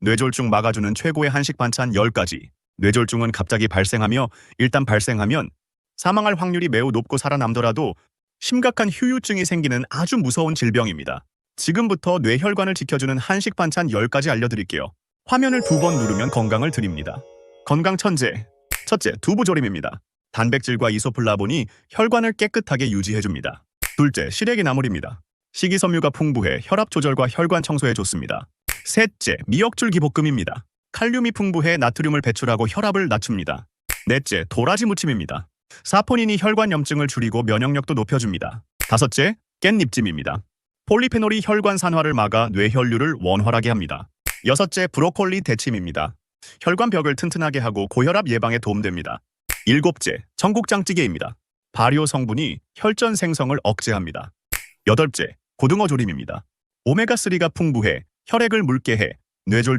뇌졸중 막아주는 최고의 한식 반찬 10가지. 뇌졸중은 갑자기 발생하며 일단 발생하면 사망할 확률이 매우 높고 살아남더라도 심각한 후유증이 생기는 아주 무서운 질병입니다. 지금부터 뇌혈관을 지켜주는 한식 반찬 10가지 알려드릴게요. 화면을 두 번 누르면 건강을 드립니다. 건강 천재. 첫째, 두부조림입니다. 단백질과 이소플라본이 혈관을 깨끗하게 유지해줍니다. 둘째, 시래기 나물입니다. 식이섬유가 풍부해 혈압 조절과 혈관 청소에 좋습니다. 셋째, 미역줄 기 볶음입니다. 칼륨이 풍부해 나트륨을 배출하고 혈압을 낮춥니다. 넷째, 도라지 무침입니다. 사포닌이 혈관 염증을 줄이고 면역력도 높여줍니다. 다섯째, 깻잎찜입니다. 폴리페놀이 혈관 산화를 막아 뇌혈류를 원활하게 합니다. 여섯째, 브로콜리 대침입니다. 혈관 벽을 튼튼하게 하고 고혈압 예방에 도움됩니다. 일곱째, 청국장찌개입니다. 발효 성분이 혈전 생성을 억제합니다. 여덟째, 고등어 조림입니다. 오메가3가 풍부해 혈액을 묽게 해. 뇌졸